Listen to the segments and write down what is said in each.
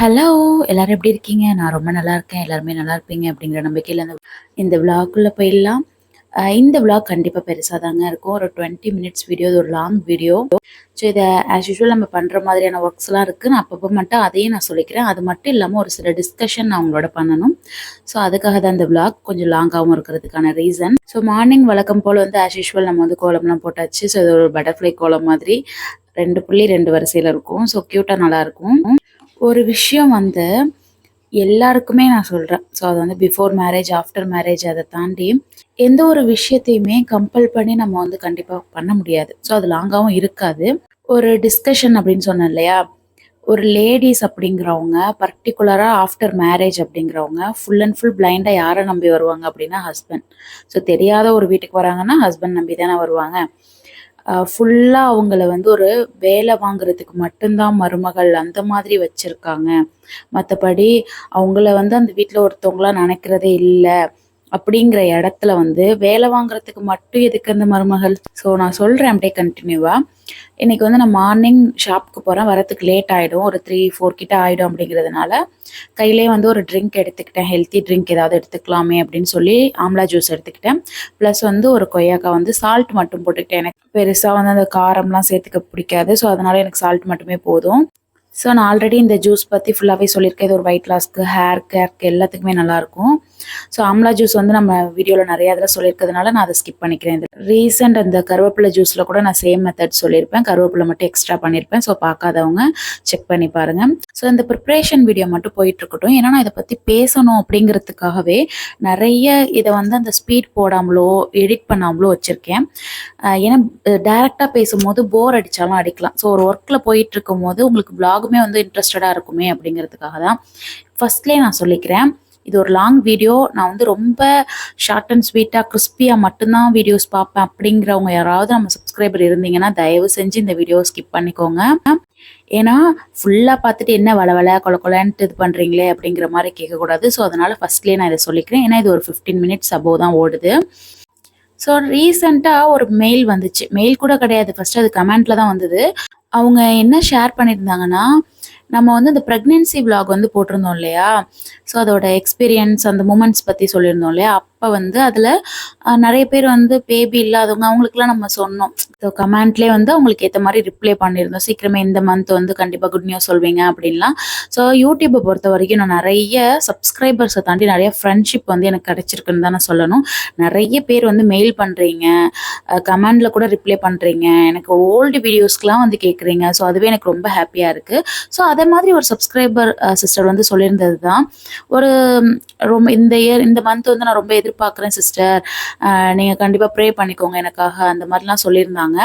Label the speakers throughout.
Speaker 1: Hello எல்லாரும் எப்படி இருக்கீங்க? நான் ரொம்ப நல்லா இருக்கேன். எல்லாருமே நல்லா இருப்பீங்க அப்படிங்கிற நம்பிக்கையில் இந்த இந்த விளாக்குள்ளே போயிடலாம். இந்த விளாக் கண்டிப்பாக பெருசாக தாங்க இருக்கும். ஒரு டுவெண்ட்டி மினிட்ஸ் வீடியோ இது ஒரு லாங் வீடியோ ஸோ இதை ஆஸ் யூஷுவல் நம்ம பண்ணுற மாதிரியான ஒர்க்ஸ்லாம் இருக்குது நான் அப்பப்போ மட்டும் அதையும் நான் சொல்லிக்கிறேன். அது மட்டும் இல்லாமல் ஒரு சில டிஸ்கஷன் நான் உங்களோட பண்ணணும். ஸோ அதுக்காக தான் இந்த விளாக் கொஞ்சம் லாங்காகவும் இருக்கிறதுக்கான ரீசன் ஸோ மார்னிங் வழக்கம் போல் வந்து ஆஸ் யூஷுவல் நம்ம வந்து கோலம்லாம் போட்டாச்சு. ஸோ இது ஒரு பட்டர்ஃப்ளை கோலம் மாதிரி. ரெண்டு புள்ளி ரெண்டு வரிசையில் இருக்கும். ஸோ க்யூட்டாக நல்லாயிருக்கும் ஒரு விஷயம் வந்து எல்லாருக்குமே நான் சொல்கிறேன் ஸோ அது வந்து பிஃபோர் மேரேஜ் ஆஃப்டர் மேரேஜ் அதை தாண்டி எந்த ஒரு விஷயத்தையுமே கம்பல் பண்ணி நம்ம வந்து கண்டிப்பாக பண்ண முடியாது. ஸோ அது லாங்காகவும் இருக்காது. ஒரு டிஸ்கஷன் அப்படின்னு சொன்னேன் இல்லையா? ஒரு லேடிஸ் அப்படிங்கிறவங்க பர்டிகுலராக ஆஃப்டர் மேரேஜ் அப்படிங்கிறவங்க ஃபுல் அண்ட் ஃபுல் பிளைண்டாக யாரை நம்பி வருவாங்க அப்படின்னா ஹஸ்பண்ட் ஸோ தெரியாத ஒரு வீட்டுக்கு வராங்கன்னா ஹஸ்பண்ட் நம்பி தானே வருவாங்க. ஃபுல்லாக அவங்கள வந்து ஒரு வேலை வாங்குறதுக்கு மட்டும்தான் மருமகள் அந்த மாதிரி வச்சுருக்காங்க. மற்றபடி அவங்கள வந்து அந்த வீட்டில் ஒருத்தவங்களா நினைக்கிறதே இல்லை. அப்படிங்கிற இடத்துல வந்து வேலை வாங்குறதுக்கு மட்டும் எதுக்கு அந்த மருமகள்? ஸோ நான் சொல்கிறேன் அப்படியே கண்டினியூவாக இன்னைக்கு வந்து நான் மார்னிங் ஷாப்புக்கு போகிறேன் வரத்துக்கு லேட் ஆகிடும் ஒரு த்ரீ ஃபோர் கிட்ட ஆகிடும் அப்படிங்கிறதுனால கையிலே வந்து ஒரு ட்ரிங்க் எடுத்துக்கிட்டேன். ஹெல்த்தி ட்ரிங்க் ஏதாவது எடுத்துக்கலாமே அப்படின்னு சொல்லி ஆம்லா ஜூஸ் எடுத்துக்கிட்டேன். ப்ளஸ் வந்து ஒரு கொய்யாக்காய் வந்து சால்ட் மட்டும் போட்டுக்கிட்டேன். எனக்கு பெருசாக வந்து அந்த காரம்லாம் சேர்த்துக்க பிடிக்காது. ஸோ அதனால எனக்கு சால்ட் மட்டுமே போதும். ஸோ நான் ஆல்ரெடி இந்த ஜூஸ் பற்றி ஃபுல்லாகவே சொல்லியிருக்கேன். இது ஒரு வெயிட் லாஸ்க்கு ஹேர் கேர்க்கு எல்லாத்துக்குமே நல்லாயிருக்கும். ஸோ ஆம்லா ஜூஸ் வந்து நம்ம வீடியோவில் நிறையா இதில் சொல்லியிருக்கிறதுனால நான் அதை ஸ்கிப் பண்ணிக்கிறேன் இது ரீசெண்ட் அந்த கருவேப்பிலை ஜூஸில் கூட நான் சேம் மெத்தட் சொல்லியிருப்பேன். கருவேப்பிலை மட்டும் எக்ஸ்ட்ரா பண்ணியிருப்பேன். ஸோ பார்க்காதவங்க செக் பண்ணி பாருங்கள் ஸோ இந்த ப்ரிப்ரேஷன் வீடியோ மட்டும் போயிட்டுருக்கட்டும். ஏன்னா நான் இதை பற்றி பேசணும் அப்படிங்கிறதுக்காகவே நிறைய இதை வந்து அந்த ஸ்பீட் போடாமலோ எடிட் பண்ணாமலோ வச்சுருக்கேன். ஏன்னா டேரெக்டாக பேசும்போது போர் அடித்தாலும் அடிக்கலாம். ஸோ ஒரு ஒர்க்கில் போயிட்டு இருக்கும்போது உங்களுக்கு எல்லாருக்குமே வந்து இன்ட்ரெஸ்டடாக இருக்குமே அப்படிங்கிறதுக்காக தான். ஃபர்ஸ்ட்லேயே நான் சொல்லிக்கிறேன் இது ஒரு லாங் வீடியோ நான் வந்து ரொம்ப ஷார்ட் அண்ட் ஸ்வீட்டாக கிறிஸ்பியாக மட்டும்தான் வீடியோஸ் பார்ப்பேன் அப்படிங்கிறவங்க யாராவது நம்ம சப்ஸ்கிரைபர் இருந்தீங்கன்னா தயவு செஞ்சு இந்த வீடியோ ஸ்கிப் பண்ணிக்கோங்க. ஏன்னா ஃபுல்லாக பார்த்துட்டு என்ன வள வள கொல கொலன்ட்டு இது பண்ணுறீங்களே அப்படிங்கிற மாதிரி கேட்கக்கூடாது. ஸோ அதனால் ஃபஸ்ட்லேயே நான் இதை சொல்லிக்கிறேன். ஏன்னா இது ஒரு ஃபிஃப்டீன் மினிட்ஸ் அபோவ் தான் ஓடுது. ஸோ ரீசெண்டாக ஒரு மெயில் வந்துச்சு. மெயில் கூட கிடையாது. ஃபர்ஸ்ட் அது கமெண்ட்டில் தான் வந்தது. அவங்க என்ன ஷேர் பண்ணியிருந்தாங்கன்னா நம்ம வந்து இந்த ப்ரெக்னென்சி விலாக் வந்து போட்டிருந்தோம் இல்லையா? ஸோ அதோட எக்ஸ்பீரியன்ஸ் அந்த மூமெண்ட்ஸ் பற்றி சொல்லியிருந்தோம் இல்லையா? அப்போ வந்து அதில் நிறைய பேர் வந்து பேபி இல்லாதவங்க அவங்களுக்குலாம் நம்ம சொன்னோம். ஸோ கமெண்ட்லேயே வந்து அவங்களுக்கு ஏற்ற மாதிரி ரிப்ளை பண்ணியிருந்தோம் சீக்கிரமே இந்த மந்த் வந்து கண்டிப்பாக குட் நியூஸ் சொல்வீங்க அப்படின்லாம். ஸோ யூடியூப்பை பொறுத்த வரைக்கும் நான் நிறைய சப்ஸ்கிரைபர்ஸை தாண்டி நிறைய ஃப்ரெண்ட்ஷிப் வந்து எனக்கு கிடைச்சிருக்குன்னு தான் நான் சொல்லணும். நிறைய பேர் வந்து மெயில் பண்ணுறீங்க கமெண்டில் கூட ரிப்ளை பண்ணுறீங்க எனக்கு ஓல்டு வீடியோஸ்க்குலாம் வந்து கேட்குறீங்க ஸோ அதுவே எனக்கு ரொம்ப ஹாப்பியாக இருக்குது ஸோ அதே மாதிரி ஒரு சப்ஸ்கிரைபர் சிஸ்டர் வந்து சொல்லியிருந்தது தான் ஒரு ரொம்ப இந்த இயர் இந்த மந்த் வந்து நான் ரொம்ப எதிர்பார்க்குறேன் சிஸ்டர் நீங்கள் கண்டிப்பாக ப்ரே பண்ணிக்கோங்க எனக்காக. அந்த மாதிரிலாம் சொல்லியிருந்தாங்க.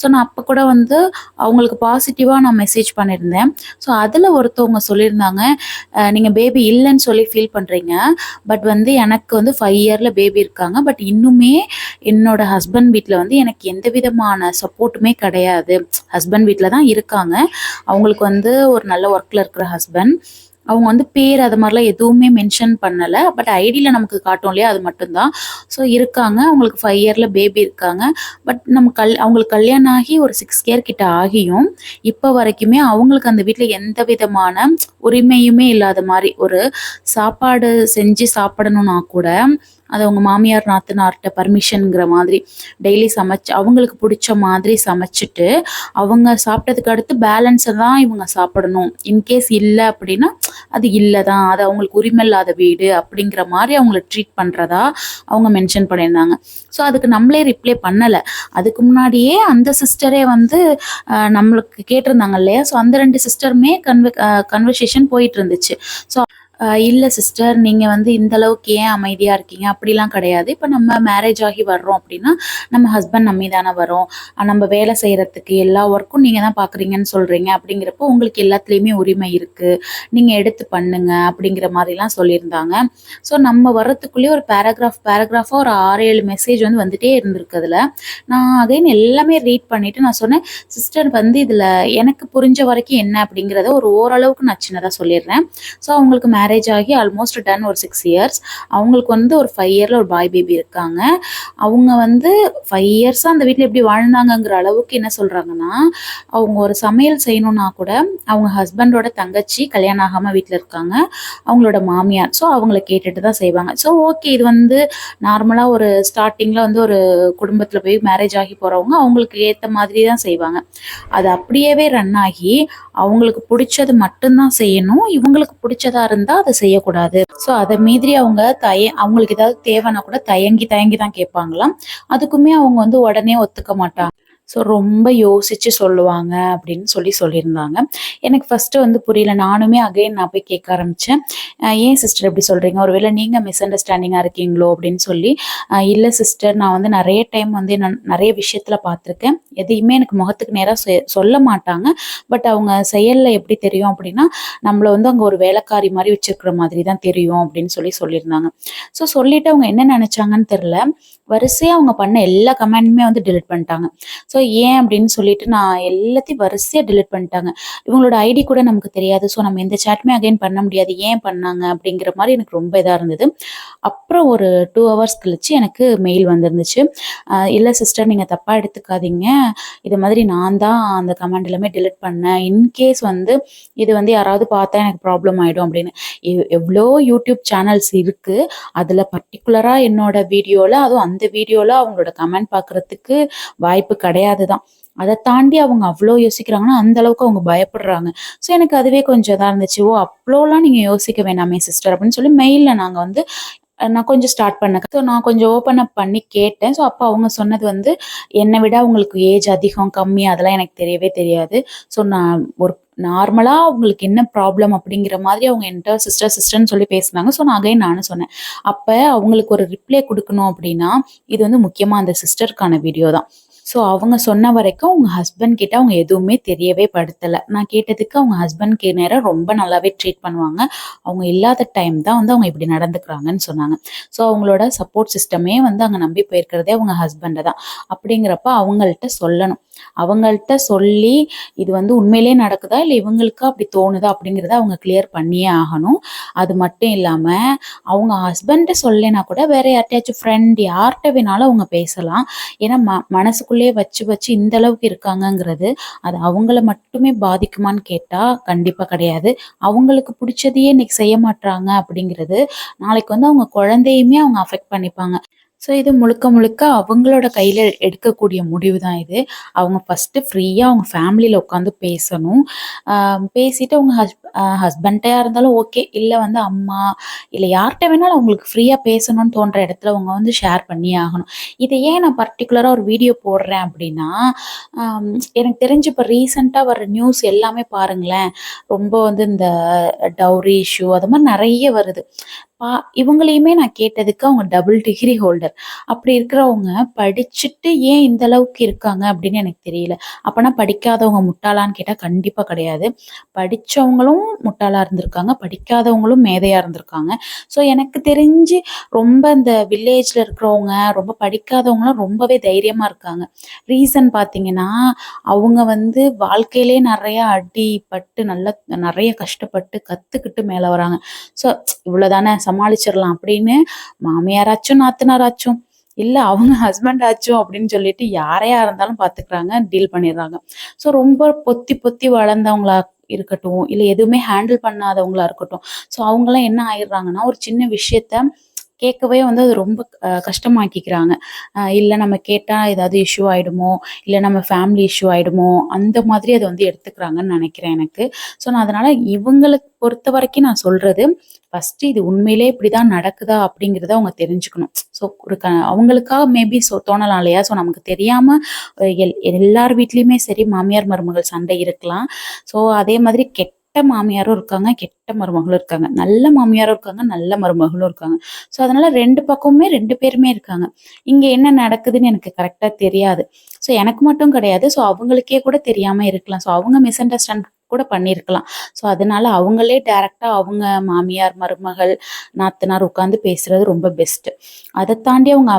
Speaker 1: ஸோ நான் அப்போ கூட வந்து அவங்களுக்கு பாசிட்டிவாக நான் மெசேஜ் பண்ணியிருந்தேன். ஸோ அதில் ஒருத்தவங்க சொல்லியிருந்தாங்க நீங்கள் பேபி இல்லைன்னு சொல்லி ஃபீல் பண்ணுறீங்க பட் வந்து எனக்கு வந்து ஃபைவ் இயரில் பேபி இருக்காங்க. பட் இன்னுமே என்னோட ஹஸ்பண்ட் வீட்டில் வந்து எனக்கு எந்த விதமான சப்போர்ட்டுமே கிடையாது. ஹஸ்பண்ட் வீட்டில் தான் இருக்காங்க. அவங்களுக்கு வந்து ஒரு நல்ல ஒர்க்கில் இருக்கிற ஹஸ்பண்ட் அவங்க வந்து பேர் அது மாதிரிலாம் எதுவுமே மென்ஷன் பண்ணலை. பட் ஐடியில் நமக்கு காட்டும் இல்லையா? அது மட்டும்தான். ஸோ இருக்காங்க. அவங்களுக்கு ஃபைவ் இயரில் பேபி இருக்காங்க. பட் நம்ம கல் அவங்களுக்கு கல்யாணம் ஆகி ஒரு சிக்ஸ் இயர் கிட்ட ஆகியும் இப்போ வரைக்குமே அவங்களுக்கு அந்த வீட்டில் எந்த விதமான உரிமையுமே இல்லாத மாதிரி ஒரு சாப்பாடு செஞ்சு சாப்பிடணும்னா கூட அது அவங்க மாமியார் நாத்தனார்கிட்ட பர்மிஷனுங்கிற மாதிரி டெய்லி சமைச்சு அவங்களுக்கு பிடிச்ச மாதிரி சமைச்சிட்டு அவங்க சாப்பிட்டதுக்கு அடுத்து பேலன்ஸை தான் இவங்க சாப்பிடணும். இன்கேஸ் இல்லை அப்படின்னா அது இல்லை தான். அது அவங்களுக்கு உரிமை இல்லாத வீடு அப்படிங்கிற மாதிரி அவங்கள ட்ரீட் பண்ணுறதா அவங்க மென்ஷன் பண்ணியிருந்தாங்க. ஸோ அதுக்கு நம்மளே ரிப்ளை பண்ணலை. அதுக்கு முன்னாடியே அந்த சிஸ்டரே வந்து நம்மளுக்கு கேட்டிருந்தாங்க இல்லையா? ஸோ அந்த ரெண்டு சிஸ்டருமே கன்வ கன்வர்சேஷன் போயிட்டு இருந்துச்சு. ஸோ இல்லை சிஸ்டர் நீங்கள் வந்து இந்த அளவுக்கு ஏன் அமைதியாக இருக்கீங்க? அப்படிலாம் கிடையாது. இப்போ நம்ம மேரேஜ் ஆகி வர்றோம் அப்படின்னா நம்ம ஹஸ்பண்ட் நம்பி தானே வரோம். நம்ம வேலை செய்கிறதுக்கு எல்லா ஒர்க்கும் நீங்கள் தான் பார்க்குறீங்கன்னு சொல்கிறீங்க அப்படிங்கிறப்போ உங்களுக்கு எல்லாத்துலேயுமே உரிமை இருக்குது நீங்கள் எடுத்து பண்ணுங்க அப்படிங்கிற மாதிரிலாம் சொல்லியிருந்தாங்க. ஸோ நம்ம வர்றதுக்குள்ளேயே ஒரு பேராகிராஃப் பேராகிராஃபாக ஒரு ஆறு ஏழு மெசேஜ் வந்து வந்துட்டே இருந்திருக்கு அதில். நான் அகைன் எல்லாமே ரீட் பண்ணிவிட்டு நான் சொன்னேன் சிஸ்டர் வந்து இதில் எனக்கு புரிஞ்ச வரைக்கும் என்ன? அப்படிங்கிறத ஒரு ஓரளவுக்கு நான் சின்னதாக சொல்லிடுறேன். ஸோ அவங்களுக்கு மேரேஜ் மேரேஜ் ஆகி ஆல்மோஸ்ட் டன் ஒரு சிக்ஸ் இயர்ஸ் அவங்களுக்கு வந்து ஒரு ஃபைவ் இயரில் ஒரு பாய் பேபி இருக்காங்க. அவங்க வந்து ஃபைவ் இயர்ஸாக அந்த வீட்டில் எப்படி வாழ்ந்தாங்கங்கிற அளவுக்கு என்ன சொல்கிறாங்கன்னா அவங்க ஒரு சமையல் செய்யணும்னா கூட அவங்க ஹஸ்பண்டோட தங்கச்சி கல்யாணம் ஆகாமல் வீட்டில் இருக்காங்க. அவங்களோட மாமியார். ஸோ அவங்கள கேட்டுட்டு தான் செய்வாங்க. ஸோ ஓகே இது வந்து நார்மலாக ஒரு ஸ்டார்டிங்கில் வந்து ஒரு குடும்பத்தில் போய் மேரேஜ் ஆகி போகிறவங்க அவங்களுக்கு ஏற்ற மாதிரி தான் செய்வாங்க. அது அப்படியே ரன் ஆகி அவங்களுக்கு பிடிச்சது மட்டும்தான் செய்யணும். இவங்களுக்கு பிடிச்சதா இருந்தால் அதை செய்யக்கூடாது. ஸோ அதை மீறி அவங்க தய அவங்களுக்கு ஏதாவது தேவைன்னா கூட தயங்கி தயங்கி தான் கேட்பாங்களாம். அதுக்குமே அவங்க வந்து உடனே ஒத்துக்க மாட்டாங்க. ஸோ ரொம்ப யோசித்து சொல்லுவாங்க அப்படின்னு சொல்லி சொல்லியிருந்தாங்க. எனக்கு ஃபஸ்ட்டு வந்து புரியல. நானுமே அகைன் நான் போய் கேட்க ஆரம்பித்தேன் ஏன் சிஸ்டர் எப்படி சொல்கிறீங்க ஒருவேளை நீங்கள் மிஸ் அண்டர்ஸ்டாண்டிங்காக இருக்கீங்களோ அப்படின்னு சொல்லி இல்லை சிஸ்டர் நான் வந்து நிறைய டைம் வந்து நான் நிறைய விஷயத்தில் பார்த்துருக்கேன். எதையுமே எனக்கு முகத்துக்கு நேராக சொல்ல மாட்டாங்க. பட் அவங்க செயலில் எப்படி தெரியும் அப்படின்னா நம்மளை வந்து அங்கே ஒரு வேலைக்காரி மாதிரி வச்சுருக்கிற மாதிரி தான் தெரியும் அப்படின்னு சொல்லி சொல்லியிருந்தாங்க. ஸோ சொல்லிட்டு அவங்க என்ன நினச்சாங்கன்னு தெரில வரிசையாக அவங்க பண்ண எல்லா கமெண்ட்டுமே வந்து டிலீட் பண்ணிட்டாங்க. ஸோ ஏன் அப்படின்னு சொல்லிட்டு நான் எல்லாத்தையும் வரிசையாக டிலீட் பண்ணிட்டாங்க. இவங்களோட ஐடி கூட நமக்கு தெரியாது. ஸோ நம்ம எந்த சேட்டுமே அகைன் பண்ண முடியாது. ஏன் பண்ணாங்க அப்படிங்கிற மாதிரி எனக்கு ரொம்ப இதாக இருந்தது. அப்புறம் ஒரு டூ ஹவர்ஸ் கழிச்சு எனக்கு மெயில் வந்திருந்துச்சு. இல்லை சிஸ்டர் நீங்கள் தப்பாக எடுத்துக்காதீங்க. இது மாதிரி நான் தான் அந்த கமெண்ட் எல்லாமே டிலீட் பண்ணேன். இன்கேஸ் வந்து இது வந்து யாராவது பார்த்தா எனக்கு ப்ராப்ளம் ஆகிடும் அப்படின்னு. எவ்வளோ யூடியூப் சேனல்ஸ் இருக்குது அதில் பர்டிகுலராக என்னோட வீடியோவில் அதுவும் அந்த வீடியோவில் அவங்களோட கமெண்ட் பார்க்குறதுக்கு வாய்ப்பு கிடையாது தான் அதை தாண்டி அவங்க அவ்வளோ யோசிக்கிறாங்கன்னா அந்த அளவுக்கு அவங்க பயப்படுறாங்க. ஸோ எனக்கு அதுவே கொஞ்சம் இதாக இருந்துச்சு. ஓ அவ்வளோலாம் நீங்கள் யோசிக்க வேணாமே சிஸ்டர் அப்படின்னு சொல்லி மெயிலில் நாங்கள் வந்து நான் கொஞ்சம் ஸ்டார்ட் பண்ணேன் ஸோ நான் கொஞ்சம் ஓப்பன் அப் பண்ணி கேட்டேன். ஸோ அப்போ அவங்க சொன்னது வந்து என்னை விட அவங்களுக்கு ஏஜ் அதிகம் கம்மி அதெல்லாம் எனக்கு தெரியவே தெரியாது. ஸோ நான் ஒரு நார்மலாக அவங்களுக்கு என்ன ப்ராப்ளம் அப்படிங்கிற மாதிரி அவங்க என்கிட்ட சிஸ்டர் சிஸ்டர்னு சொல்லி பேசினாங்க. ஸோ நான் அகைன் நானும் சொன்னேன். அப்போ அவங்களுக்கு ஒரு ரிப்ளை கொடுக்கணும் அப்படின்னா இது வந்து முக்கியமாக அந்த சிஸ்டருக்கான வீடியோ தான். ஸோ அவங்க சொன்ன வரைக்கும் அவங்க ஹஸ்பண்ட் கிட்ட அவங்க எதுவுமே தெரியவே படுத்தலை. நான் கேட்டதுக்கு அவங்க ஹஸ்பண்ட் நேரம் ரொம்ப நல்லாவே ட்ரீட் பண்ணுவாங்க. அவங்க இல்லாத டைம் தான் வந்து அவங்க இப்படி நடந்துக்கிறாங்கன்னு சொன்னாங்க. ஸோ அவங்களோட சப்போர்ட் சிஸ்டமே வந்து அங்கே நம்பி போயிருக்கிறதே அவங்க ஹஸ்பண்டை தான். அப்படிங்கிறப்ப அவங்கள்ட்ட சொல்லணும். அவங்கள்ட்ட சொல்லி இது வந்து உண்மையிலேயே நடக்குதா? இல்லை இவங்களுக்கு அப்படி தோணுதா? அப்படிங்கிறத அவங்க கிளியர் பண்ணியே ஆகணும். அது மட்டும் இல்லாமல் அவங்க ஹஸ்பண்ட்டை சொல்லலைன்னா கூட வேற யார்கிட்டயாச்சும் ஃப்ரெண்ட் யார்கிட்ட வேணாலும் அவங்க பேசலாம். ஏன்னா ம மனசுக்குள்ளேயே வச்சு வச்சு இந்த அளவுக்கு இருக்காங்கங்கிறது அது அவங்கள மட்டுமே பாதிக்குமான்னு கேட்டால் கண்டிப்பாக கிடையாது. அவங்களுக்கு பிடிச்சதையே இன்னைக்கு செய்ய மாட்டாங்க அப்படிங்கிறது நாளைக்கு வந்து அவங்க குழந்தையுமே அவங்க அஃபெக்ட் பண்ணிப்பாங்க. ஸோ இது முழுக்க முழுக்க அவங்களோட கையில் எடுக்கக்கூடிய முடிவு தான் இது. அவங்க ஃபஸ்ட்டு ஃப்ரீயாக அவங்க ஃபேமிலியில் உட்காந்து பேசணும். பேசிட்டு அவங்க ஹஸ் ஹஸ்பண்ட்டையாக இருந்தாலும் ஓகே இல்லை வந்து அம்மா இல்லை யார்கிட்ட வேணாலும் அவங்களுக்கு ஃப்ரீயாக பேசணும்னு தோன்ற இடத்துல அவங்க வந்து ஷேர் பண்ணியே ஆகணும். இதை ஏன் நான் பர்டிகுலராக ஒரு வீடியோ போடுறேன் அப்படின்னா எனக்கு தெரிஞ்சு இப்போ ரீசெண்டாக வர நியூஸ் எல்லாமே பாருங்களேன். ரொம்ப வந்து இந்த டவுரி இஷ்யூ அது மாதிரி நிறைய வருது. பா இவங்களையுமே நான் கேட்டதுக்கு அவங்க டபுள் டிகிரி ஹோல்டர் அப்படி இருக்கிறவங்க படிச்சுட்டு ஏன் இந்த அளவுக்கு இருக்காங்க அப்படின்னு எனக்கு தெரியல. அப்போனா படிக்காதவங்க முட்டாளான்னு கேட்டால் கண்டிப்பாக கிடையாது. படித்தவங்களும் முட்டாளாக இருந்திருக்காங்க படிக்காதவங்களும் மேதையாக இருந்திருக்காங்க. ஸோ எனக்கு தெரிஞ்சு ரொம்ப இந்த வில்லேஜில் இருக்கிறவங்க ரொம்ப படிக்காதவங்களாம் ரொம்பவே தைரியமாக இருக்காங்க. ரீசன் பார்த்தீங்கன்னா அவங்க வந்து வாழ்க்கையிலே அடி பட்டு நல்லா நிறைய கஷ்டப்பட்டு கற்றுக்கிட்டு மேலே வராங்க. ஸோ இவ்வளோதானே சமாளிச்சிடலாம் அப்படின்னு மாமியாராச்சும் நாத்தனாராச்சும் இல்லை அவங்க ஹஸ்பண்ட் ஆச்சும் அப்படின்னு சொல்லிட்டு யாரையா இருந்தாலும் பார்த்துக்கிறாங்க டீல் பண்ணிடுறாங்க. ஸோ ரொம்ப பொத்தி பொத்தி வளர்ந்தவங்களா இருக்கட்டும் இல்லை எதுவுமே ஹேண்டில் பண்ணாதவங்களா இருக்கட்டும். ஸோ அவங்களாம் என்ன ஆயிடுறாங்கன்னா ஒரு சின்ன விஷயத்த கேட்கவே வந்து அது ரொம்ப கஷ்டமாக்கிக்கிறாங்க. இல்லை நம்ம கேட்டால் ஏதாவது இஷ்யூ ஆகிடுமோ இல்லை நம்ம ஃபேமிலி இஷ்யூ ஆகிடுமோ அந்த மாதிரி அதை வந்து எடுத்துக்கிறாங்கன்னு நினைக்கிறேன் எனக்கு. ஸோ நான் அதனால் இவங்களுக்கு பொறுத்த வரைக்கும் நான் சொல்கிறது ஃபஸ்ட்டு இது உண்மையிலே இப்படி தான் நடக்குதா அப்படிங்கிறத அவங்க தெரிஞ்சுக்கணும். ஸோ ஒரு க அவங்களுக்காக மேபி ஸோ தோணலாம் இல்லையா? ஸோ நமக்கு தெரியாமல் எல் எல்லார் வீட்லேயுமே சரி மாமியார் மருமகள் சண்டை இருக்கலாம். ஸோ அதே மாதிரி கெட் கெட்ட மாமியாரும் இருக்காங்க கெட்ட மருமகளும் இருக்காங்க. நல்ல மாமியாரும் இருக்காங்க நல்ல மருமகளும் இருக்காங்க. ஸோ அதனால ரெண்டு பக்கமுமே ரெண்டு பேருமே இருக்காங்க. இங்கே என்ன நடக்குதுன்னு எனக்கு கரெக்டாக தெரியாது. ஸோ எனக்கு மட்டும் கிடையாது. ஸோ அவங்களுக்கே கூட தெரியாமல் இருக்கலாம். ஸோ அவங்க மிஸ் அண்டர்ஸ்டாண்ட் கூட பண்ணியிருக்கலாம் ஸோ அதனால அவங்களே டேரெக்டாக அவங்க மாமியார் மருமகள் நாத்தனார் உட்காந்து பேசுறது ரொம்ப பெஸ்ட்டு அதை தாண்டி அவங்க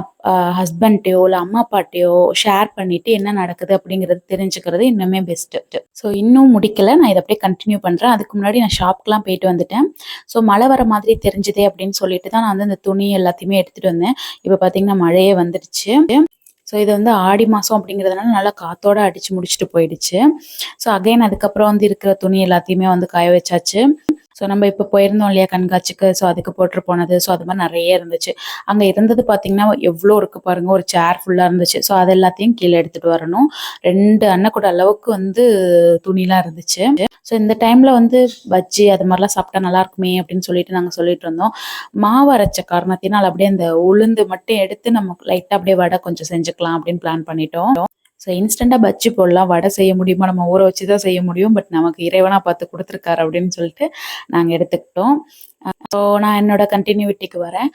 Speaker 1: ஹஸ்பண்ட்டையோ இல்லை அம்மா அப்பாட்டையோ ஷேர் பண்ணிட்டு என்ன நடக்குது அப்படிங்கிறது தெரிஞ்சுக்கிறது இன்னுமே பெஸ்ட்டு ஸோ இன்னும் முடிக்கல. நான் இதை அப்படியே கண்டினியூ பண்ணுறேன் அதுக்கு முன்னாடி நான் ஷாப்க்கெலாம் போயிட்டு வந்துட்டேன். ஸோ மழை வர மாதிரி தெரிஞ்சுதே அப்படின்னு சொல்லிட்டு தான் நான் வந்து இந்த துணி எல்லாத்தையுமே எடுத்துகிட்டு வந்தேன். இப்போ பார்த்தீங்கன்னா மழையே வந்துடுச்சு. ஸோ இது வந்து ஆடி மாதம் அப்படிங்கிறதுனால நல்லா காத்தோட அடித்து முடிச்சுட்டு போயிடுச்சு. ஸோ அகைன் அதுக்கப்புறம் வந்து இருக்கிற துணி எல்லாத்தையுமே வந்து காய வச்சாச்சு. ஸோ நம்ம இப்போ போயிருந்தோம் இல்லையா கண்காட்சிக்கு. ஸோ அதுக்கு போட்டு போனது. ஸோ அது மாதிரி நிறைய இருந்துச்சு. அங்கே இருந்தது பார்த்தீங்கன்னா எவ்வளோ இருக்கு பாருங்க. ஒரு சேர் ஃபுல்லாக இருந்துச்சு. ஸோ அது எல்லாத்தையும் கீழே எடுத்துகிட்டு வரணும். ரெண்டு அன்னக்கூட அளவுக்கு வந்து துணிலாம் இருந்துச்சு. ஸோ இந்த டைமில் வந்து பஜ்ஜி அது மாதிரிலாம் சாப்பிட்டா நல்லா இருக்குமே அப்படின்னு சொல்லிட்டு நாங்கள் சொல்லிட்டு இருந்தோம். மாவு அரைச்ச காரணத்தினால் அப்படியே அந்த உளுந்து மட்டும் எடுத்து நம்ம லைட்டாக அப்படியே வடை கொஞ்சம் செஞ்சுக்கலாம் அப்படின்னு பிளான் பண்ணிட்டோம். ஸோ இன்ஸ்டண்ட்டாக பஜ்ஜி போடலாம். வடை செய்ய முடியுமா? நம்ம ஊற வச்சு தான் செய்ய முடியும். பட் நமக்கு இறைவனாக பார்த்து கொடுத்துருக்காரு அப்படின்னு சொல்லிட்டு நாங்கள் எடுத்துக்கிட்டோம். ஸோ நான் என்னோட கண்டினியூட்டிக்கு வரேன்.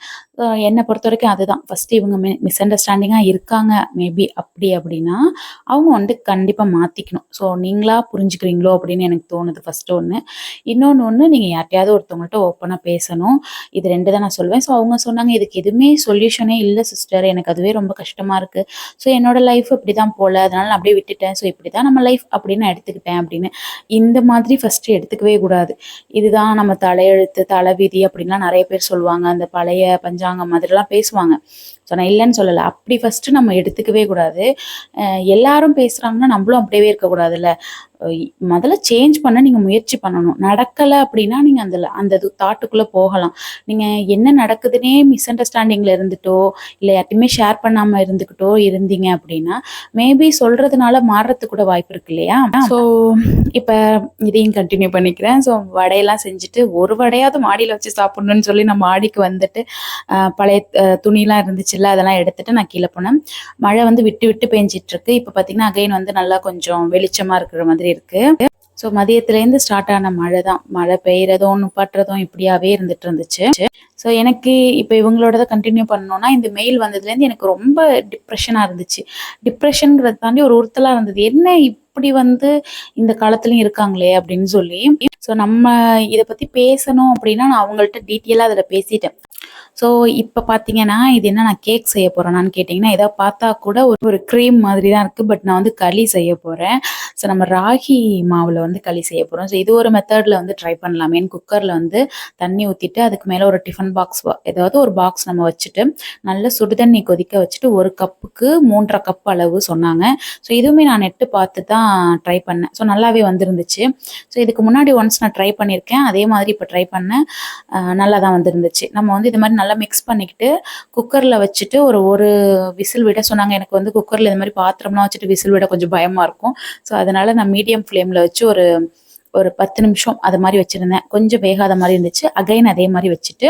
Speaker 1: என்னை பொறுத்த வரைக்கும் அதுதான். ஃபஸ்ட்டு இவங்க மி மிஸ் அண்டர்ஸ்டாண்டிங்காக இருக்காங்க. மேபி அப்படி அப்படின்னா அவங்க வந்து கண்டிப்பாக மாற்றிக்கணும் ஸோ நீங்களா புரிஞ்சுக்கிறீங்களோ அப்படின்னு எனக்கு தோணுது. ஃபஸ்ட்டு ஒன்று இன்னொன்று ஒன்று நீங்கள் யார்ட்டையாவது ஒருத்தவங்கள்ட்ட ஓப்பனாக பேசணும். இது ரெண்டு தான் நான் சொல்லுவேன் ஸோ அவங்க சொன்னாங்க இதுக்கு எதுவுமே சொல்யூஷனே இல்லை சிஸ்டர் எனக்கு அதுவே ரொம்ப கஷ்டமாக இருக்குது ஸோ என்னோட லைஃப் இப்படி தான் போகல அதனால நான் அப்படியே விட்டுட்டேன். ஸோ இப்படி தான் நம்ம லைஃப் அப்படின்னு எடுத்துக்கிட்டேன் அப்படின்னு. இந்த மாதிரி ஃபஸ்ட்டு எடுத்துக்கவே கூடாது. இதுதான் நம்ம தலையெழுத்து தலைவிதி அப்படின்லாம் நிறைய பேர் சொல்லுவாங்க. அந்த பழைய பஞ்சாங்கம் மாதிரிலாம் பேசுவாங்க. ஸோ நான் இல்லைன்னு சொல்லலை. அப்படி ஃபஸ்ட்டு நம்ம எடுத்துக்கவே கூடாது. எல்லாரும் பேசுகிறாங்கன்னா நம்மளும் அப்படியே இருக்கக்கூடாதுல்ல. முதல்ல சேஞ்ச் பண்ண நீங்கள் முயற்சி பண்ணணும். நடக்கலை அப்படின்னா நீங்கள் அந்த அந்த தாட்டுக்குள்ளே போகலாம். நீங்கள் என்ன நடக்குதுன்னே மிஸ் அண்டர்ஸ்டாண்டிங்கில் இருந்துட்டோ இல்லை யார்ட்டையுமே ஷேர் பண்ணாமல் இருந்துக்கிட்டோ இருந்தீங்க அப்படின்னா மேபி சொல்கிறதுனால மாறுறதுக்கு கூட வாய்ப்பு இருக்கு இல்லையா? ஸோ இப்போ இதையும் கண்டினியூ பண்ணிக்கிறேன். ஸோ வடையெல்லாம் செஞ்சுட்டு ஒரு வடையாவது மாடியில் வச்சு சாப்பிட்ணுன்னு சொல்லி நான் மாடிக்கு வந்துட்டு பழைய துணிலாம் இருந்துச்சு இருந்துச்சுல்ல அதெல்லாம் எடுத்துட்டு நான் கீழே போனேன். மழை வந்து விட்டு விட்டு பெஞ்சிட்டு இருக்கு இப்போ பார்த்தீங்கன்னா அகைன் வந்து நல்லா கொஞ்சம் வெளிச்சமாக இருக்கிற மாதிரி இருக்கு. ஸோ மதியத்துலேருந்து ஸ்டார்ட் ஆன மழை தான். மழை பெய்யறதும் நுப்பாட்டுறதும் இப்படியாவே இருந்துட்டு இருந்துச்சு. ஸோ எனக்கு இப்போ இவங்களோட கண்டினியூ பண்ணணும்னா இந்த மெயில் வந்ததுலேருந்து எனக்கு ரொம்ப டிப்ரெஷனாக இருந்துச்சு. டிப்ரெஷனுங்கிறத தாண்டி ஒரு உறுத்தலாக இருந்தது. என்ன இப்படி வந்து இந்த காலத்துலயும் இருக்காங்களே அப்படின்னு சொல்லி. ஸோ நம்ம இதை பற்றி பேசணும் அப்படின்னா நான் அவங்கள்ட்ட டீட்டெயிலாக அதில் பேசிட்டேன். ஸோ இப்போ பார்த்தீங்கன்னா இது என்ன நான் கேக் செய்ய போகிறேன்னான்னு கேட்டிங்கன்னா இதை பார்த்தா கூட ஒரு ஒரு க்ரீம் மாதிரி தான் இருக்குது பட் நான் வந்து களி செய்ய போகிறேன் ஸோ நம்ம ராகி மாவில் வந்து களி செய்ய போகிறோம் ஸோ இது ஒரு மெத்தடில் வந்து ட்ரை பண்ணலாமே. குக்கரில் வந்து தண்ணி ஊற்றிட்டு அதுக்கு மேலே ஒரு டிஃபன் பாக்ஸ் ஏதாவது ஒரு பாக்ஸ் நம்ம வச்சுட்டு நல்ல சுடுதண்ணி கொதிக்க வச்சுட்டு ஒரு கப்புக்கு மூன்றரை கப் அளவு சொன்னாங்க. ஸோ இதுவுமே நான் நெட்டு பார்த்து தான் ட்ரை பண்ணேன். ஸோ நல்லாவே வந்திருந்துச்சு. ஸோ இதுக்கு முன்னாடி ஒன்ஸ் நான் ட்ரை பண்ணியிருக்கேன். அதே மாதிரி இப்போ ட்ரை பண்ணேன். நல்லா தான் வந்திருந்துச்சு. நம்ம வந்து இது மாதிரி நல்லா மிக்ஸ் பண்ணிக்கிட்டு குக்கரில் வச்சுட்டு ஒரு ஒரு விசில் விட சொன்னாங்க. எனக்கு வந்து குக்கரில் இது மாதிரி பாத்திரம்லாம் வச்சுட்டு விசில் விட கொஞ்சம் பயமாக இருக்கும். ஸோ அதனால் நான் மீடியம் ஃப்ளேமில் வச்சு ஒரு ஒரு பத்து நிமிஷம் அது மாதிரி வச்சுருந்தேன். கொஞ்சம் வேகாத மாதிரி இருந்துச்சு. அகைன் அதே மாதிரி வச்சுட்டு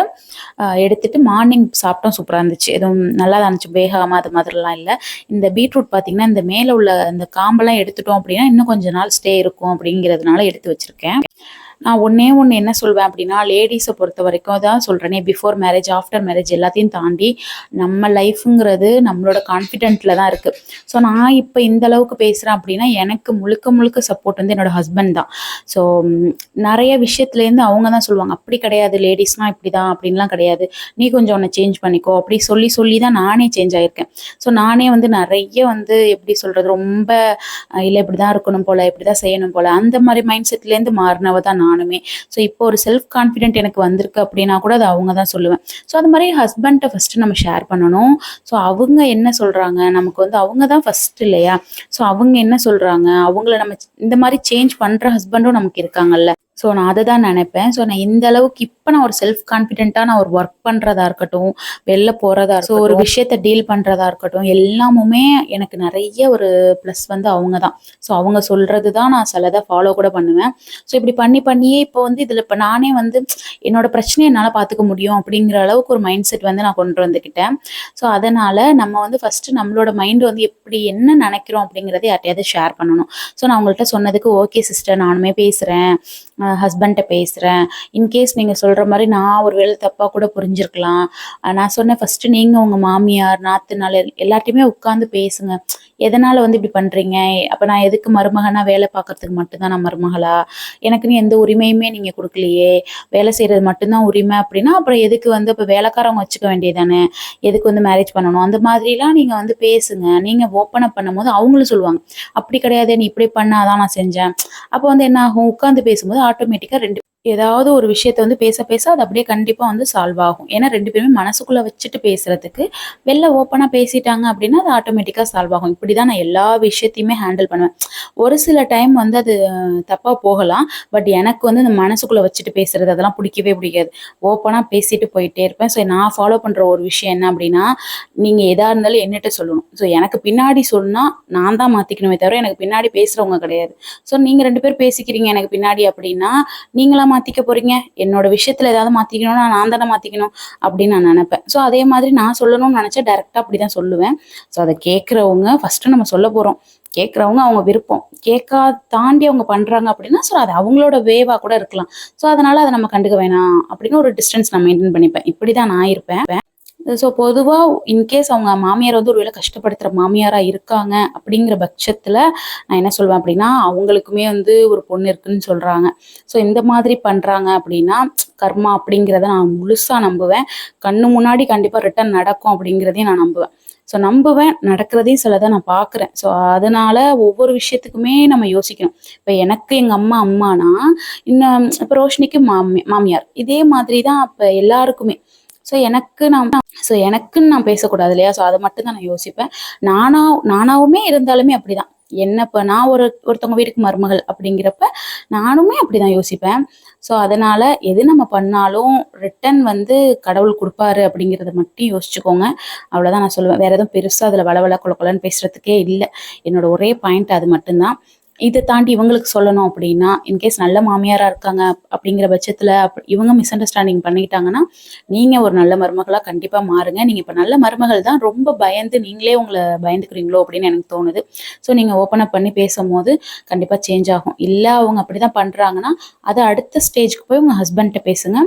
Speaker 1: எடுத்துட்டு மார்னிங் சாப்பிட்டோம். சூப்பராக இருந்துச்சு. எதுவும் நல்லா தான் இருந்துச்சு. வேகாமல் அது மாதிரிலாம் இல்லை. இந்த பீட்ரூட் பார்த்தீங்கன்னா இந்த மேலே உள்ள இந்த காம்பெல்லாம் எடுத்துட்டோம் அப்படின்னா இன்னும் கொஞ்ச நாள் ஸ்டே இருக்கும் அப்படிங்கிறதுனால எடுத்து வச்சுருக்கேன். நான் ஒன்றே ஒன்று என்ன சொல்வேன் அப்படின்னா லேடிஸை பொறுத்த வரைக்கும் தான் சொல்கிறேனே பிஃபோர் மேரேஜ் ஆஃப்டர் மேரேஜ் எல்லாத்தையும் தாண்டி நம்ம லைஃப்புங்கிறது நம்மளோட கான்ஃபிடென்ட்டில் தான் இருக்குது ஸோ நான் இப்போ இந்த அளவுக்கு பேசுகிறேன் அப்படின்னா எனக்கு முழுக்க முழுக்க சப்போர்ட் வந்து என்னோட ஹஸ்பண்ட் தான். ஸோ நிறைய விஷயத்துலேருந்து அவங்க தான் சொல்லுவாங்க அப்படி கிடையாது லேடிஸ்னால் இப்படி தான் அப்படின்லாம் கிடையாது. நீ கொஞ்சம் உன்னை சேஞ்ச் பண்ணிக்கோ அப்படி சொல்லி சொல்லி தான் நானே சேஞ்ச் ஆகியிருக்கேன் ஸோ நானே வந்து நிறைய வந்து எப்படி சொல்கிறது ரொம்ப இல்லை இப்படி தான் இருக்கணும் போல் இப்படி தான் செய்யணும் போல் அந்த மாதிரி மைண்ட் செட்லேருந்து மாறினவ தான் நானுமே. ஸோ இப்போ ஒரு செல்ஃப் கான்ஃபிடென்ட் எனக்கு வந்திருக்கு அப்படின்னா கூட அது அவங்க தான் சொல்லுவேன். ஸோ அது மாதிரி ஹஸ்பண்ட்டை ஃபஸ்ட்டு நம்ம ஷேர் பண்ணணும். ஸோ அவங்க என்ன சொல்கிறாங்க நமக்கு வந்து அவங்க தான் ஃபஸ்ட் இல்லையா? ஸோ அவங்க என்ன சொல்கிறாங்க அவங்கள நம்ம இந்த மாதிரி சேஞ்ச் பண்ணுற ஹஸ்பண்டும் நமக்கு இருக்காங்கல்ல. ஸோ நான் அதை தான் நினைப்பேன். ஸோ நான் இந்த அளவுக்கு இப்போ நான் ஒரு செல்ஃப் கான்ஃபிடென்ட்டாக நான் ஒரு ஒர்க் பண்ணுறதா இருக்கட்டும் வெளில போகிறதா இருக்கட்டும் ஒரு விஷயத்தை டீல் பண்ணுறதா இருக்கட்டும் எல்லாமுமே எனக்கு நிறைய ஒரு ப்ளஸ் வந்து அவங்க தான் ஸோ அவங்க சொல்கிறது தான் நான் சிலதை ஃபாலோ கூட பண்ணுவேன். ஸோ இப்படி பண்ணி பண்ணியே இப்போ வந்து இதில் இப்போ நானே வந்து என்னோட பிரச்சனையை என்னால் பார்த்துக்க முடியும் அப்படிங்கிற அளவுக்கு ஒரு மைண்ட் செட் வந்து நான் கொண்டு வந்துக்கிட்டேன். ஸோ அதனால் நம்ம வந்து ஃபஸ்ட்டு நம்மளோட மைண்டு வந்து எப்படி என்ன நினைக்கிறோம் அப்படிங்கிறத யார்ட்டையாவது ஷேர் பண்ணணும். ஸோ நான் உங்கள்கிட்ட சொன்னதுக்கு ஓகே சிஸ்டர் நானுமே பேசுகிறேன் ஹஸ்பண்ட்டை பேசுகிறேன் இன்கேஸ் நீங்கள் சொல்கிற மாதிரி நான் ஒரு வேளை தப்பாக கூட புரிஞ்சிருக்கலாம். நான் சொன்னேன் ஃபஸ்ட்டு நீங்கள் உங்கள் மாமியார் நாத்துனால எல்- எல்லார்ட்டையுமே உட்காந்து பேசுங்க. எதனால் வந்து இப்படி பண்ணுறீங்க அப்போ நான் எதுக்கு மருமகனா வேலை பார்க்கறதுக்கு மட்டும்தான் நான் மருமகளா? எனக்குன்னு எந்த உரிமையுமே நீங்கள் கொடுக்கலையே. வேலை செய்கிறது மட்டும்தான் உரிமை அப்படின்னா அப்புறம் எதுக்கு வந்து இப்போ வேலைக்காரவங்க வச்சுக்க வேண்டியதானே எதுக்கு வந்து மேரேஜ் பண்ணணும்? அந்த மாதிரிலாம் நீங்கள் வந்து பேசுங்க. நீங்கள் ஓப்பன் அப் பண்ணும்போது அவங்களும் சொல்லுவாங்க. அப்படி கிடையாது நீ இப்படி பண்ணாதான் நான் செஞ்சேன். அப்போ வந்து என்ன ஆகும்? உட்காந்து பேசும்போது ஆட்டோமேட்டிக்காக ரெண்டு ஏதாவது ஒரு விஷயத்த வந்து பேச பேச அது அப்படியே கண்டிப்பாக வந்து சால்வ் ஆகும். ஏன்னா ரெண்டு பேருமே மனசுக்குள்ளே வச்சுட்டு பேசுகிறதுக்கு வெளில ஓப்பனாக பேசிட்டாங்க அப்படின்னா அது ஆட்டோமேட்டிக்காக சால்வ் ஆகும். இப்படி தான் நான் எல்லா விஷயத்தையுமே ஹேண்டில் பண்ணுவேன். ஒரு சில டைம் வந்து அது தப்பாக போகலாம். பட் எனக்கு வந்து இந்த மனசுக்குள்ளே வச்சுட்டு பேசுறது அதெல்லாம் பிடிக்கவே பிடிக்காது. ஓப்பனாக பேசிட்டு போயிட்டே இருப்பேன். ஸோ நான் ஃபாலோ பண்ணுற ஒரு விஷயம் என்ன அப்படின்னா நீங்கள் எதாக இருந்தாலும் என்னட்ட சொல்லணும். ஸோ எனக்கு பின்னாடி சொன்னால் நான் தான் மாற்றிக்கணுமே தவிர எனக்கு பின்னாடி பேசுகிறவங்க கிடையாது. ஸோ நீங்கள் ரெண்டு பேர் பேசிக்கிறீங்க எனக்கு பின்னாடி அப்படின்னா நீங்களாம் மாற்றிக்க போகிறீங்க என்னோட விஷயத்தில் ஏதாவது மாற்றிக்கணும்னா நான் தானே மாற்றிக்கணும் அப்படின்னு நான் நினைப்பேன். ஸோ அதே மாதிரி நான் சொல்லணும்னு நினச்சா டேரெக்டாக அப்படி தான் சொல்லுவேன். ஸோ அதை கேட்குறவங்க ஃபஸ்ட்டு நம்ம சொல்ல போகிறோம் கேட்குறவங்க அவங்க விருப்பம். கேட்கா தாண்டி அவங்க பண்ணுறாங்க அப்படின்னா ஸோ அது அவங்களோட வேவாக கூட இருக்கலாம். ஸோ அதனால் அதை நம்ம கண்டுக்க வேணாம் அப்படின்னு ஒரு டிஸ்டன்ஸ் நான் மெயின்டைன் பண்ணிப்பேன். இப்படி தான் நான் இருப்பேன். ஸோ பொதுவாக இன்கேஸ் அவங்க மாமியார் வந்து ஒருவேளை கஷ்டப்படுத்துகிற மாமியாராக இருக்காங்க அப்படிங்கிற பட்சத்தில் நான் என்ன சொல்வேன் அப்படின்னா அவங்களுக்குமே வந்து ஒரு பொண்ணு இருக்குன்னு சொல்கிறாங்க ஸோ இந்த மாதிரி பண்ணுறாங்க அப்படின்னா கர்மா அப்படிங்கிறத நான் முழுசாக நம்புவேன். கண்ணு முன்னாடி கண்டிப்பாக ரிட்டர்ன் நடக்கும் அப்படிங்கிறதையும் நான் நம்புவேன். ஸோ நம்புவேன் நடக்கிறதையும் சிலதை நான் பார்க்குறேன் ஸோ அதனால ஒவ்வொரு விஷயத்துக்குமே நம்ம யோசிக்கணும். இப்போ எனக்கு எங்கள் அம்மா அம்மானா இன்னும் இப்போ ரோஷினிக்கு மாமி மாமியார். இதே மாதிரி தான் இப்போ எல்லாருக்குமே. ஸோ எனக்கு நான் ஸோ எனக்குன்னு நான் பேசக்கூடாது இல்லையா? ஸோ அதை மட்டும் தான் நான் யோசிப்பேன். நானா நானாவுமே இருந்தாலுமே அப்படிதான். என்ன இப்போ நான் ஒரு ஒருத்தவங்க வீட்டுக்கு மருமகள் அப்படிங்கிறப்ப நானுமே அப்படிதான் யோசிப்பேன். ஸோ அதனால எது நம்ம பண்ணாலும் ரிட்டன் வந்து கடவுள் கொடுப்பாரு அப்படிங்கிறத மட்டும் யோசிச்சுக்கோங்க. அவ்வளோதான் நான் சொல்லுவேன். வேற எதுவும் பெருசாக அதில் வளவள கொலன்னு பேசுறதுக்கே இல்லை. என்னோட ஒரே பாயிண்ட் அது மட்டும்தான். இதை தாண்டி இவங்களுக்கு சொல்லணும் அப்படின்னா இன்கேஸ் நல்ல மாமியாராக இருக்காங்க அப்படிங்கிற பட்சத்தில் அப் இவங்க மிஸ் அண்டர்ஸ்டாண்டிங் பண்ணிக்கிட்டாங்கன்னா நீங்கள் ஒரு நல்ல மருமகளாக கண்டிப்பாக மாறுங்க. நீங்கள் இப்போ நல்ல மருமகள் தான் ரொம்ப பயந்து நீங்களே உங்களை பயந்துக்கிறீங்களோ அப்படின்னு எனக்கு தோணுது. ஸோ நீங்கள் ஓப்பன் அப் பண்ணி பேசும்போது கண்டிப்பாக சேஞ்ச் ஆகும். இல்லை அவங்க அப்படி தான் பண்ணுறாங்கன்னா அதை அடுத்த ஸ்டேஜ்க்கு போய் உங்கள் ஹஸ்பண்ட்டை பேசுங்க.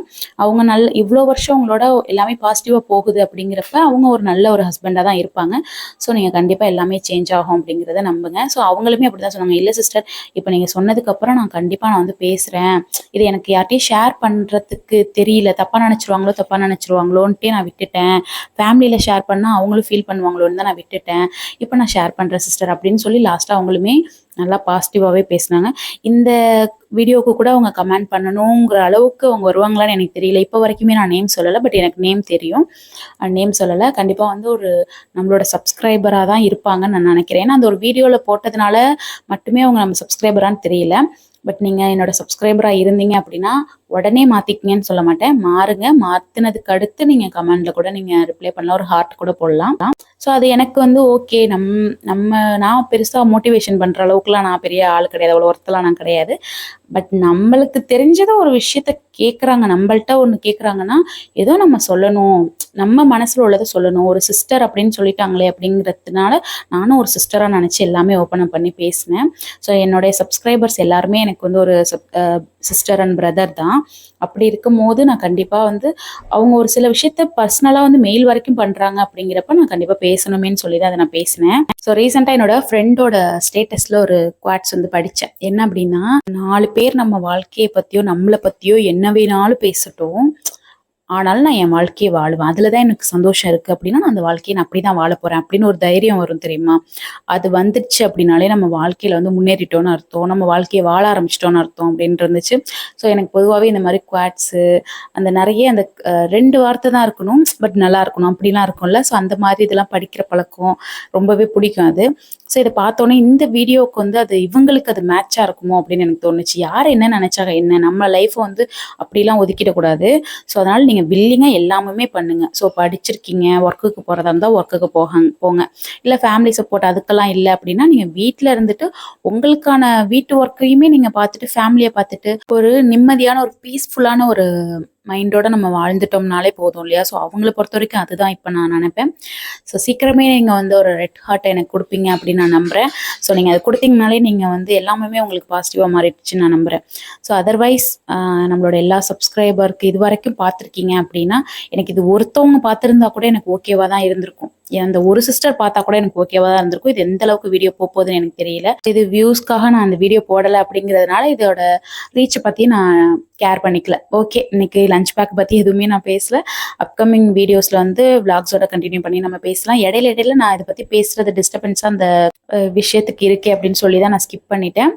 Speaker 1: அவங்க நல்ல இவ்வளோ வருஷம் உங்களோட எல்லாமே பாசிட்டிவாக போகுது அப்படிங்கிறப்ப அவங்க ஒரு நல்ல ஒரு ஹஸ்பண்டாக தான் இருப்பாங்க. ஸோ நீங்கள் கண்டிப்பாக எல்லாமே சேஞ்ச் ஆகும் அப்படிங்கிறத நம்புங்க. ஸோ அவங்களுமே அப்படி தான் சொன்னாங்க. இல்லை சிஸ்டர் இப்போ நீங்கள் சொன்னதுக்கப்புறம் நான் கண்டிப்பாக நான் வந்து பேசுகிறேன் இது எனக்கு யார்ட்டையும் ஷேர் பண்ணுறதுக்கு தெரியல. தப்பாக நினச்சிருவாங்களோ தப்பாக நினச்சிருவாங்களோன்ட்டே நான் விட்டுட்டேன். ஃபேமிலியில் ஷேர் பண்ணால் அவங்களும் ஃபீல் பண்ணுவாங்களோன்னு தான் நான் விட்டுட்டேன். இப்போ நான் ஷேர் பண்ணுறேன் சிஸ்டர் அப்படின்னு சொல்லி லாஸ்ட்டாக அவங்களுமே நல்லா பாசிட்டிவாகவே பேசினாங்க. இந்த வீடியோவுக்கு கூட அவங்க கமெண்ட் பண்ணணுங்கிற அளவுக்கு அவங்க வருவாங்களான்னு எனக்கு தெரியல. இப்போ வரைக்குமே நான் நேம் சொல்லலை பட் எனக்கு நேம் தெரியும். நேம் சொல்லலை. கண்டிப்பாக வந்து ஒரு நம்மளோட சப்ஸ்கிரைபராக தான் இருப்பாங்கன்னு நான் நினைக்கிறேன். ஏன்னா அந்த ஒரு வீடியோவில் போட்டதுனால மட்டுமே அவங்க நம்ம சப்ஸ்கிரைபரான்னு தெரியல. பட் நீங்கள் என்னோட சப்ஸ்கிரைபராக இருந்தீங்க அப்படின்னா உடனே மாற்றிக்கிங்கன்னு சொல்ல மாட்டேன். மாறுங்க. மாற்றினதுக்கு அடுத்து நீங்கள் கமெண்டில் கூட நீங்கள் ரிப்ளை பண்ணலாம். ஒரு ஹார்ட் கூட போடலாம். ஸோ அது எனக்கு வந்து ஓகே நம் நம்ம நான் பெருசாக மோட்டிவேஷன் பண்ணுற அளவுக்குலாம் நான் பெரிய ஆள் கிடையாது. அவ்வளோ ஒருத்தலாம் நான் கிடையாது. பட் நம்மளுக்கு தெரிஞ்சதை ஒரு விஷயத்த கேட்குறாங்க நம்மள்ட்ட ஒன்று கேட்குறாங்கன்னா ஏதோ நம்ம சொல்லணும். நம்ம மனசில் உள்ளதை சொல்லணும். ஒரு சிஸ்டர் அப்படின்னு சொல்லிட்டாங்களே அப்படிங்கிறதுனால நானும் ஒரு சிஸ்டராக நினச்சி எல்லாமே ஓப்பன் பண்ணி பேசினேன். ஸோ என்னுடைய சப்ஸ்கிரைபர்ஸ் எல்லாருமே எனக்கு வந்து ஒரு சிஸ்டர் அண்ட் பிரதர் தான். அப்படி இருக்கும் போது நான் கண்டிப்பாக வந்து அவங்க ஒரு சில விஷயத்த பர்சனலாக வந்து மெயில் வரைக்கும் பண்ணுறாங்க அப்படிங்கிறப்ப நான் கண்டிப்பாக பேசணுமேன்னு சொல்லி தான் அதை நான் பேசினேன். ஸோ ரீசெண்டாக என்னோட ஃப்ரெண்டோட ஸ்டேட்டஸில் ஒரு குவாட்ஸ் வந்து படித்தேன் என்ன அப்படின்னா நாலு பேர் நம்ம வாழ்க்கையை பற்றியோ நம்மளை பற்றியோ என்ன வேணாலும் பேசட்டும். ஆனாலும் நான் என் வாழ்க்கையை வாழுவேன். அதில் தான் எனக்கு சந்தோஷம் இருக்குது அப்படின்னா நான் அந்த வாழ்க்கையை நான் அப்படி தான் வாழ போகிறேன் அப்படின்னு ஒரு தைரியம் வரும் தெரியுமா? அது வந்துடுச்சு அப்படின்னாலே நம்ம வாழ்க்கையில் வந்து முன்னேறிட்டோன்னு அர்த்தம். நம்ம வாழ்க்கையை வாழ ஆரம்பிச்சிட்டோன்னு அர்த்தம் அப்படின்னு இருந்துச்சு ஸோ எனக்கு பொதுவாகவே இந்த மாதிரி குவாட்ஸு அந்த நிறைய அந்த ரெண்டு வார்த்தை தான் இருக்கணும். பட் நல்லா இருக்கணும். அப்படிலாம் இருக்கும்ல. ஸோ அந்த மாதிரி இதெல்லாம் படிக்கிற பழக்கம் ரொம்பவே பிடிக்கும் அது. ஸோ இதை பார்த்தோன்னே இந்த வீடியோவுக்கு வந்து அது இவங்களுக்கு அது மேட்சாக இருக்குமோ அப்படின்னு எனக்கு தோணுச்சு. யார் என்ன நினச்சாங்க என்ன? நம்ம லைஃப்பை வந்து அப்படிலாம் ஒதுக்கிடக்கூடாது. ஸோ அதனால் நீங்கள் வில்லிங்காக எல்லாமே பண்ணுங்கள் ஸோ படிச்சிருக்கீங்க ஒர்க்குக்கு போகிறதா இருந்தால் ஒர்க்குக்கு போகாங்க போங்க. இல்லை ஃபேமிலி சப்போர்ட் அதுக்கெல்லாம் இல்லை அப்படின்னா நீங்கள் வீட்டில் இருந்துட்டு உங்களுக்கான வீட்டு ஒர்க்கையுமே நீங்கள் பார்த்துட்டு ஃபேமிலியை பார்த்துட்டு ஒரு நிம்மதியான ஒரு பீஸ்ஃபுல்லான ஒரு மைண்டோட நம்ம வாழ்ந்துட்டோம்னாலே போதும் இல்லையா? ஸோ அவங்கள பொறுத்த வரைக்கும் அதுதான் இப்போ நான் நினைப்பேன். ஸோ சீக்கிரமே நீங்கள் வந்து ஒரு ரெட் ஹார்ட் எனக்கு கொடுப்பீங்க அப்படின்னு நான் நம்புகிறேன் ஸோ நீங்கள் அது கொடுத்தீங்கனாலே நீங்கள் வந்து எல்லாமே உங்களுக்கு பாசிட்டிவாக மாறிடுச்சுன்னு நான் நம்புகிறேன் ஸோ அதர்வைஸ் நம்மளோட எல்லா சப்ஸ்கிரைபருக்கு இது வரைக்கும் பார்த்துருக்கீங்க அப்படின்னா எனக்கு இது ஒருத்தவங்க பார்த்துருந்தா கூட எனக்கு ஓகேவாக தான் இருந்திருக்கும். அந்த ஒரு சிஸ்டர் பார்த்தா கூட எனக்கு ஓகேவா தான் இருந்திருக்கும். இது எந்த அளவுக்கு வீடியோ போகுதுன்னு எனக்கு தெரியல. இது வியூஸ்க்காக நான் அந்த வீடியோ போடலை அப்படிங்கிறதுனால இதோட ரீச்சை பற்றி நான் கேர் பண்ணிக்கல. ஓகே இன்னைக்கு லஞ்ச் பேக் பற்றி எதுவுமே நான் பேசல. அப்கமிங் வீடியோஸில் வந்து விளாக்ஸோட கண்டினியூ பண்ணி நம்ம பேசலாம். இடையில இடையில நான் இதை பற்றி பேசுறது டிஸ்டர்பன்ஸாக அந்த விஷயத்துக்கு இருக்கே அப்படின்னு சொல்லி தான் நான் ஸ்கிப் பண்ணிட்டேன்.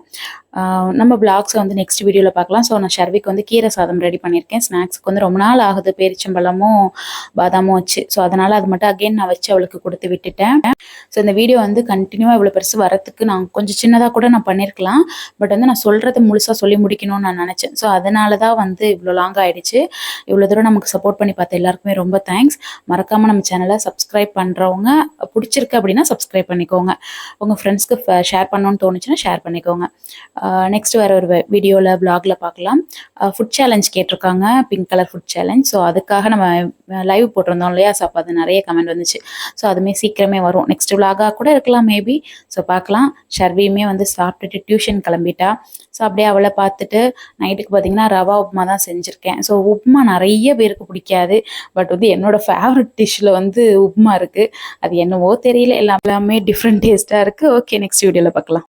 Speaker 1: நம்ம பிளாக்ஸை வந்து நெக்ஸ்ட் வீடியோவில் பார்க்கலாம். ஸோ நான் ஷர்விக்கு வந்து கீரை சாதம் ரெடி பண்ணியிருக்கேன். ஸ்நாக்ஸ்க்கு வந்து ரொம்ப நாள் ஆகுது. பேரிச்சம்பழமும் பாதாமும் வச்சு. ஸோ அதனால் அது மட்டும் அகைன் நான் வச்சு அவளுக்கு கொடுத்து விட்டுட்டேன். ஸோ இந்த வீடியோ வந்து கண்டினியூவாக இவ்வளோ பெருசு வரத்துக்கு நான் கொஞ்சம் சின்னதாக கூட நான் பண்ணியிருக்கலாம். பட் வந்து நான் சொல்கிறத முழுசாக சொல்லி முடிக்கணும்னு நான் நினச்சேன். ஸோ அதனால தான் வந்து இவ்வளோ லாங் ஆகிடுச்சு இவ்வளோ தூரம் நமக்கு சப்போர்ட் பண்ணி பார்த்த எல்லாருக்குமே ரொம்ப தேங்க்ஸ் மறக்காமல் நம்ம சேனலை சப்ஸ்கிரைப் பண்ணுறவங்க பிடிச்சிருக்கு அப்படின்னா சப்ஸ்கிரைப் பண்ணிக்கோங்க. உங்கள் ஃப்ரெண்ட்ஸ்க்கு ஷேர் பண்ணணும்னு தோணுச்சுன்னா ஷேர் பண்ணிக்கோங்க. நெக்ஸ்ட் வேறு ஒரு வீடியோவில் ப்ளாகில் பார்க்கலாம். ஃபுட் சேலஞ்ச் கேட்டிருக்காங்க. Pink colour food challenge so அதுக்காக நம்ம லைவ் போட்டிருந்தோம் இல்லையா? ஸோ அப்போ அது நிறைய கமெண்ட் வந்துச்சு. ஸோ அதுமே சீக்கிரமே வரும். நெக்ஸ்ட் விலாகாக கூட இருக்கலாம் மேபி ஸோ பார்க்கலாம். ஷர்வியுமே வந்து சாப்பிட்டுட்டு டியூஷன் கிளம்பிட்டா. ஸோ அப்படியே அவளை பார்த்துட்டு நைட்டுக்கு பார்த்தீங்கன்னா ரவா உப்புமா தான் செஞ்சுருக்கேன். ஸோ உப்புமா நிறைய பேருக்கு பிடிக்காது. பட் வந்து என்னோட ஃபேவரட் டிஷ்ஷில் வந்து உப்புமா இருக்குது அது என்னவோ தெரியல. எல்லாமே டிஃப்ரெண்ட் டேஸ்ட்டாக இருக்குது ஓகே நெக்ஸ்ட் வீடியோவில் பார்க்கலாம்.